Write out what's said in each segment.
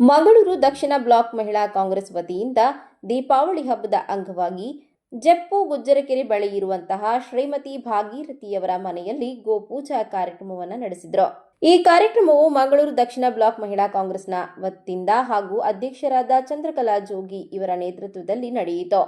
ಮಂಗಳೂರು ದಕ್ಷಿಣ block ಮಹಿಳಾ ಕಾಂಗ್ರೆಸ್ ವತಿಯಿಂದ ದೀಪಾವಳಿ ಹಬ್ಬದ ಅಂಗವಾಗಿ ಜಪ್ಪು ಗುಜ್ಜರಕೆರೆ ಬಳಿ ಇರುವಂತಹ ಶ್ರೀಮತಿ ಭಾಗೀರಥಿಯವರ ಮನೆಯಲ್ಲಿ ಗೋಪೂಜಾ ಕಾರ್ಯಕ್ರಮವನ್ನು ನಡೆಸಿದ್ರು. ಈ ಕಾರ್ಯಕ್ರಮವು ಮಂಗಳೂರು ದಕ್ಷಿಣ ಬ್ಲಾಕ್ ಮಹಿಳಾ ಕಾಂಗ್ರೆಸ್ನ ವತಿಯಿಂದ ಹಾಗೂ ಅಧ್ಯಕ್ಷರಾದ ಚಂದ್ರಕಲಾ ಜೋಗಿ ಇವರ ನೇತೃತ್ವದಲ್ಲಿ ನಡೆಯಿತು.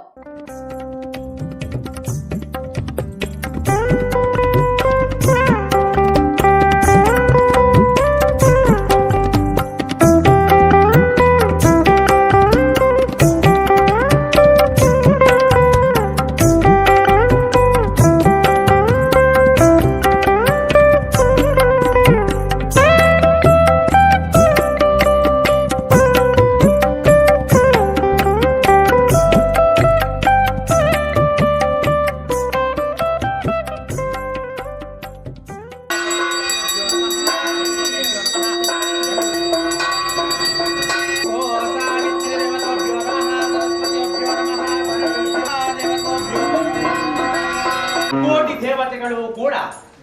ದೇವತೆಗಳು ಕೂಡ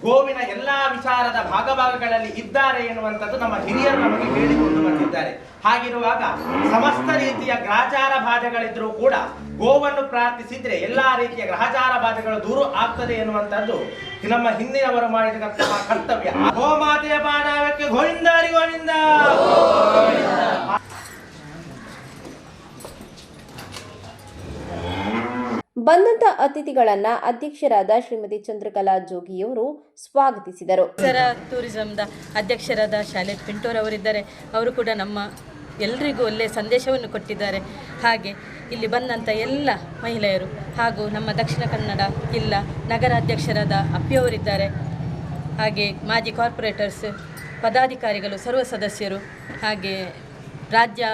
ಗೋವಿನ ಎಲ್ಲಾ ವಿಚಾರದ ಭಾಗಭಾಗಗಳಲ್ಲಿ ಇದ್ದಾರೆ ಎನ್ನುವಂಥದ್ದು ನಮ್ಮ ಹಿರಿಯರು ನಮಗೆ ಹೇಳಿಕೊಂಡು ಬಂದಿದ್ದಾರೆ. ಹಾಗಿರುವಾಗ ಸಮಸ್ತ ರೀತಿಯ ಗ್ರಹಚಾರ ಬಾಧೆಗಳಿದ್ರೂ ಕೂಡ ಗೋವನ್ನು ಪ್ರಾರ್ಥಿಸಿದ್ರೆ ಎಲ್ಲಾ ರೀತಿಯ ಗ್ರಹಚಾರ ಬಾಧೆಗಳು ದೂರ ಆಗ್ತದೆ ಎನ್ನುವಂಥದ್ದು ನಮ್ಮ ಹಿಂದಿನವರು ಮಾಡಿದಂತಹ ಕರ್ತವ್ಯ. ಗೋಮಾತೆಯ ಪಾದಾವಕ್ಕೆ ಗೋವಿಂದಾರಿ ಗೋವಿಂದ ಬಂದಂತ ಅತಿಥಿಗಳನ್ನ ಅಧ್ಯಕ್ಷರಾದ ಶ್ರೀಮತಿ ಚಂದ್ರಕಲಾ ಜೋಗಿಯವರು ಸ್ವಾಗತಿಸಿದರು. ಸರ, ಟೂರಿಸಂದ ಅಧ್ಯಕ್ಷರಾದ ಶಾಲೆ ಪಿಂಟೋರ್ ಅವರಿದ್ದಾರೆ. ಅವರು ಕೂಡ ನಮ್ಮ ಎಲ್ರಿಗೂ ಒಳ್ಳೆಯ ಸಂದೇಶವನ್ನು ಕೊಟ್ಟಿದ್ದಾರೆ. ಹಾಗೆ ಇಲ್ಲಿ ಬಂದಂಥ ಎಲ್ಲ ಮಹಿಳೆಯರು ಹಾಗೂ ನಮ್ಮ ದಕ್ಷಿಣ ಕನ್ನಡ ಜಿಲ್ಲಾ ನಗರಾಧ್ಯಕ್ಷರಾದ ಅಪ್ಪಿಯವರಿದ್ದಾರೆ ಹಾಗೆ ಮಾಜಿ ಕಾರ್ಪೊರೇಟರ್ಸ್, ಪದಾಧಿಕಾರಿಗಳು, ಸರ್ವ ಸದಸ್ಯರು ಹಾಗೆ ರಾಜ್ಯ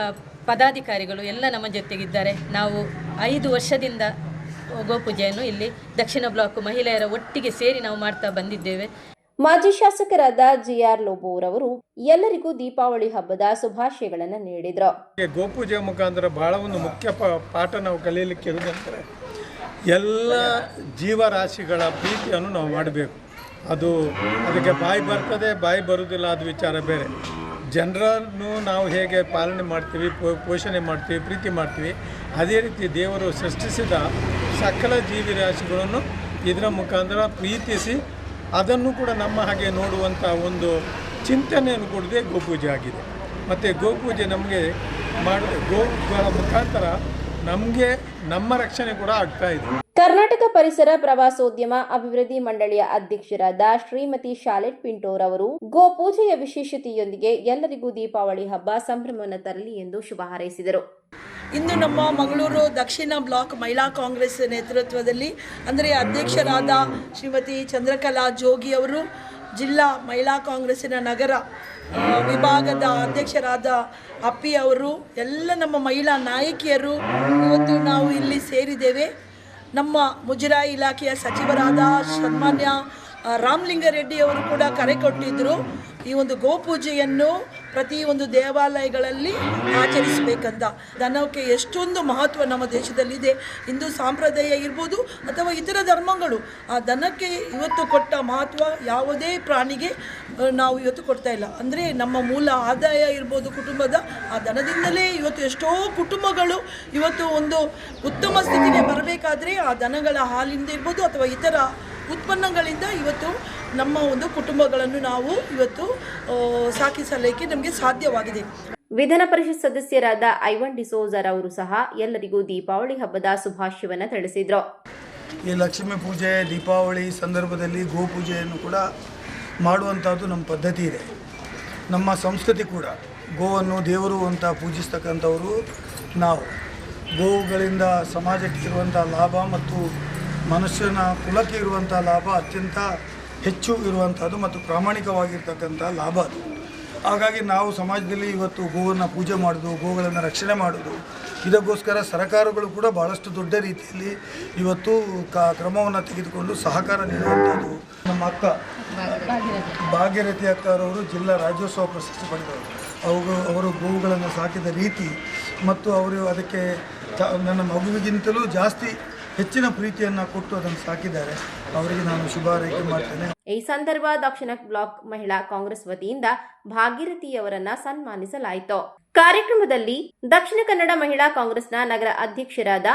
ಪದಾಧಿಕಾರಿಗಳು ಎಲ್ಲ ನಮ್ಮ ಜೊತೆಗಿದ್ದಾರೆ. ನಾವು ಐದು ವರ್ಷದಿಂದ ಗೋಪೂಜೆಯನ್ನು ಇಲ್ಲಿ ದಕ್ಷಿಣ ಬ್ಲಾಕ್ ಮಹಿಳೆಯರ ಒಟ್ಟಿಗೆ ಸೇರಿ ನಾವು ಮಾಡ್ತಾ ಬಂದಿದ್ದೇವೆ. ಮಾಜಿ ಶಾಸಕರಾದ ಜಿ ಆರ್ ಲೋಬೋರವರು ಎಲ್ಲರಿಗೂ ದೀಪಾವಳಿ ಹಬ್ಬದ ಶುಭಾಶಯಗಳನ್ನು ನೀಡಿದರು. ಗೋಪೂಜೆ ಮುಖಾಂತರ ಬಹಳ ಒಂದು ಮುಖ್ಯ ಪ- ಪಾಠ ನಾವು ಕಲಿಯಲಿಕ್ಕೆ ಇರುವುದಂದರೆ ಎಲ್ಲ ಜೀವರಾಶಿಗಳ ಪ್ರೀತಿಯನ್ನು ನಾವು ಮಾಡಬೇಕು. ಅದು ಅದಕ್ಕೆ ಬಾಯಿ ಬರ್ತದೆ ಬಾಯಿ ಬರುವುದಿಲ್ಲ ಅದು ವಿಚಾರ ಬೇರೆ. ಜನರನ್ನು ನಾವು ಹೇಗೆ ಪಾಲನೆ ಮಾಡ್ತೀವಿ ಪೋ- ಪೋಷಣೆ ಮಾಡ್ತೀವಿ ಪ್ರೀತಿ ಮಾಡ್ತೀವಿ ಅದೇ ರೀತಿ ದೇವರು ಸೃಷ್ಟಿಸಿದ ಸಕಲ ಜೀವಿರಾಶಿಗಳನ್ನು ಇದರ ಮುಖಾಂತರ ಪ್ರೀತಿಸಿ ಅದನ್ನು ಕೂಡ ನಮ್ಮ ಹಾಗೆ ನೋಡುವಂಥ ಒಂದು ಚಿಂತನೆಯನ್ನು ಕೊಡದೆ ಗೋಪೂಜೆ ಆಗಿದೆ. ಮತ್ತು ಗೋಪೂಜೆ ನಮಗೆ ಮಾಡ ಗೋಗಳ ಮುಖಾಂತರ ನಮಗೆ, ನಮ್ಮ ರಕ್ಷಣೆ ಕೂಡ ಆಗ್ತಾ ಇದೆ. ಕರ್ನಾಟಕ ಪರಿಸರ ಪ್ರವಾಸೋದ್ಯಮ ಅಭಿವೃದ್ಧಿ ಮಂಡಳಿಯ ಅಧ್ಯಕ್ಷರಾದ ಶ್ರೀಮತಿ ಶಾಲೆಟ್ ಪಿಂಟೋರ್ ಅವರು, ಗೋಪೂಜೆಯ ವಿಶೇಷತೆಯೊಂದಿಗೆ ಎಲ್ಲರಿಗೂ ದೀಪಾವಳಿ ಹಬ್ಬ ಸಂಭ್ರಮವನ್ನು ತರಲಿ ಎಂದು ಶುಭ ಹಾರೈಸಿದರು. ಇಂದು ನಮ್ಮ ಮಂಗಳೂರು ದಕ್ಷಿಣ ಬ್ಲಾಕ್ ಮಹಿಳಾ ಕಾಂಗ್ರೆಸ್ ನೇತೃತ್ವದಲ್ಲಿ ಅಂದರೆ ಅಧ್ಯಕ್ಷರಾದ ಶ್ರೀಮತಿ ಚಂದ್ರಕಲಾ ಜೋಗಿ ಅವರು ಜಿಲ್ಲಾ ಮಹಿಳಾ ಕಾಂಗ್ರೆಸ್ಸಿನ ನಗರ ವಿಭಾಗದ ಅಧ್ಯಕ್ಷರಾದ ಅಪ್ಪಿ ಅವರು, ಎಲ್ಲ ನಮ್ಮ ಮಹಿಳಾ ನಾಯಕಿಯರು ಇವತ್ತು ನಾವು ಇಲ್ಲಿ ಸೇರಿದ್ದೇವೆ. ನಮ್ಮ ಮುಜರಾಯಿ ಇಲಾಖೆಯ ಸಚಿವರಾದ ಸನ್ಮಾನ್ಯ ರಾಮಲಿಂಗಾರೆಡ್ಡಿ ಅವರು ಕೂಡ ಕರೆ ಕೊಟ್ಟಿದ್ದರು ಈ ಒಂದು ಗೋಪೂಜೆಯನ್ನು ಪ್ರತಿ ಒಂದು ದೇವಾಲಯಗಳಲ್ಲಿ ಆಚರಿಸಬೇಕಂತ. ದನಕ್ಕೆ ಎಷ್ಟೊಂದು ಮಹತ್ವ ನಮ್ಮ ದೇಶದಲ್ಲಿದೆ. ಹಿಂದೂ ಸಾಂಪ್ರದಾಯ ಇರ್ಬೋದು ಅಥವಾ ಇತರ ಧರ್ಮಗಳು. ಆ ದನಕ್ಕೆ ಇವತ್ತು ಕೊಟ್ಟ ಮಹತ್ವ ಯಾವುದೇ ಪ್ರಾಣಿಗೆ ನಾವು ಇವತ್ತು ಕೊಡ್ತಾ ಇಲ್ಲ. ಅಂದರೆ ನಮ್ಮ ಮೂಲ ಆದಾಯ ಇರ್ಬೋದು ಕುಟುಂಬದ. ಆ ದನದಿಂದಲೇ ಇವತ್ತು ಎಷ್ಟೋ ಕುಟುಂಬಗಳು ಇವತ್ತು ಒಂದು ಉತ್ತಮ ಸ್ಥಿತಿಗೆ ಬರಬೇಕಾದ್ರೆ ಆ ದನಗಳ ಹಾಲಿಂದ ಇರ್ಬೋದು ಅಥವಾ ಇತರ ಉತ್ಪನ್ನಗಳಿಂದ ಇವತ್ತು ನಮ್ಮ ಒಂದು ಕುಟುಂಬಗಳನ್ನು ನಾವು ಇವತ್ತು ಸಾಕಿ ಸಾಕಿಸಲಿಕ್ಕೆ ನಮಗೆ ಸಾಧ್ಯವಾಗಿದೆ. ವಿಧಾನ ಪರಿಷತ್ ಸದಸ್ಯರಾದ ಐವನ್ ಡಿಸೋಜರ್ ಅವರು ಸಹ ಎಲ್ಲರಿಗೂ ದೀಪಾವಳಿ ಹಬ್ಬದ ಶುಭಾಶಯವನ್ನು ತಿಳಿಸಿದರು. ಈ ಲಕ್ಷ್ಮೀ ಪೂಜೆ ದೀಪಾವಳಿ ಸಂದರ್ಭದಲ್ಲಿ ಗೋಪೂಜೆಯನ್ನು ಕೂಡ ಮಾಡುವಂಥದ್ದು ನಮ್ಮ ಪದ್ಧತಿ ಇದೆ. ನಮ್ಮ ಸಂಸ್ಕೃತಿ ಕೂಡ ಗೋವನ್ನು ದೇವರು ಅಂತ ಪೂಜಿಸ್ತಕ್ಕಂಥವರು ನಾವು. ಗೋವುಗಳಿಂದ ಸಮಾಜಕ್ಕೆ ಇರುವಂಥ ಲಾಭ ಮತ್ತು ಮನುಷ್ಯನ ಕುಲಕ್ಕೆ ಇರುವಂಥ ಲಾಭ ಅತ್ಯಂತ ಹೆಚ್ಚು ಇರುವಂಥದ್ದು ಮತ್ತು ಪ್ರಾಮಾಣಿಕವಾಗಿರ್ತಕ್ಕಂಥ ಲಾಭ ಅದು. ಹಾಗಾಗಿ ನಾವು ಸಮಾಜದಲ್ಲಿ ಇವತ್ತು ಗೋವನ್ನು ಪೂಜೆ ಮಾಡೋದು ಗೋಗಳನ್ನು ರಕ್ಷಣೆ ಮಾಡೋದು, ಇದಕ್ಕೋಸ್ಕರ ಸರ್ಕಾರಗಳು ಕೂಡ ಭಾಳಷ್ಟು ದೊಡ್ಡ ರೀತಿಯಲ್ಲಿ ಇವತ್ತು ಕ ಕ್ರಮವನ್ನು ತೆಗೆದುಕೊಂಡು ಸಹಕಾರ ನೀಡುವಂಥದ್ದು ನಮ್ಮ ಅಕ್ಕ ಭಾಗ್ಯರಥಿ ಅಕ್ಕರವರು ಜಿಲ್ಲಾ ರಾಜ್ಯೋತ್ಸವ ಪ್ರಶಸ್ತಿ ಪಡೆದವರು. ಅವು, ಅವರು ಗೋವುಗಳನ್ನು ಸಾಕಿದ ರೀತಿ ಮತ್ತು ಅವರು ಅದಕ್ಕೆ ನನ್ನ ಮಗುವಿಗಿಂತಲೂ ಜಾಸ್ತಿ ಹೆಚ್ಚಿನ ಪ್ರೀತಿಯನ್ನ ಕೊಟ್ಟು ಅದನ್ನು ಸಾಕಿದ್ದಾರೆ. ಅವರಿಗೆ ನಾನು ಶುಭ ಮಾಡ್ತೇನೆ. ಈ ಸಂದರ್ಭ ದಕ್ಷಿಣ ಬ್ಲಾಕ್ ಮಹಿಳಾ ಕಾಂಗ್ರೆಸ್ ವತಿಯಿಂದ ಭಾಗೀರಥಿಯವರನ್ನ ಸನ್ಮಾನಿಸಲಾಯಿತು. ಕಾರ್ಯಕ್ರಮದಲ್ಲಿ ದಕ್ಷಿಣ ಕನ್ನಡ ಮಹಿಳಾ ಕಾಂಗ್ರೆಸ್ನ ನಗರ ಅಧ್ಯಕ್ಷರಾದ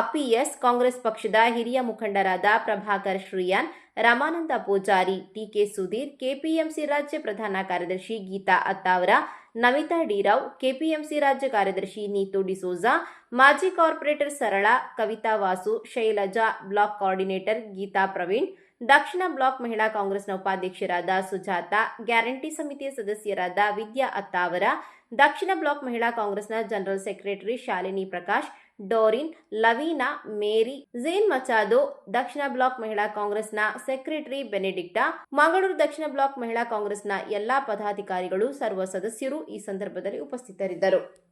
ಅಪಿಎಸ್ ಕಾಂಗ್ರೆಸ್ ಪಕ್ಷದ ಹಿರಿಯ ಮುಖಂಡರಾದ ಪ್ರಭಾಕರ್ ಶ್ರೀಯಾನ್ ರಮಾನಂದ ಪೂಜಾರಿ, ಟಿಕೆ ಸುಧೀರ್, ಕೆಪಿಎಂಸಿ ರಾಜ್ಯ ಪ್ರಧಾನ ಕಾರ್ಯದರ್ಶಿ ಗೀತಾ ಅತ್ತಾವರ ನಮಿತಾ ಡಿರಾವ್ ಕೆಪಿಎಂಸಿ ರಾಜ್ಯ ಕಾರ್ಯದರ್ಶಿ ನೀತು ಡಿಸೋಜಾ, ಮಾಜಿ corporator Sarala, Kavitha Vasu, Shailaja, block coordinator Geetha Praveen, ದಕ್ಷಿಣ ಬ್ಲಾಕ್ ಮಹಿಳಾ ಕಾಂಗ್ರೆಸ್ನ ಉಪಾಧ್ಯಕ್ಷರಾದ ಸುಜಾತ, ಗ್ಯಾರಂಟಿ ಸಮಿತಿಯ ಸದಸ್ಯರಾದ ವಿದ್ಯಾ ಅತ್ತಾವರ ದಕ್ಷಿಣ ಬ್ಲಾಕ್ ಮಹಿಳಾ ಕಾಂಗ್ರೆಸ್ನ general secretary Shalini Prakash Doreen, Lavina, Mary, Jane Machado, ದಕ್ಷಿಣ ಬ್ಲಾಕ್ ಮಹಿಳಾ ಕಾಂಗ್ರೆಸ್ನ ಸೆಕ್ರೆಟರಿ ಬೆನೆಡಿಕ್ಟಾ, ಮಂಗಳೂರು ದಕ್ಷಿಣ ಬ್ಲಾಕ್ ಮಹಿಳಾ ಕಾಂಗ್ರೆಸ್ನ ಎಲ್ಲಾ ಪದಾಧಿಕಾರಿಗಳು, ಸರ್ವ ಸದಸ್ಯರು ಈ ಸಂದರ್ಭದಲ್ಲಿ ಉಪಸ್ಥಿತರಿದ್ದರು.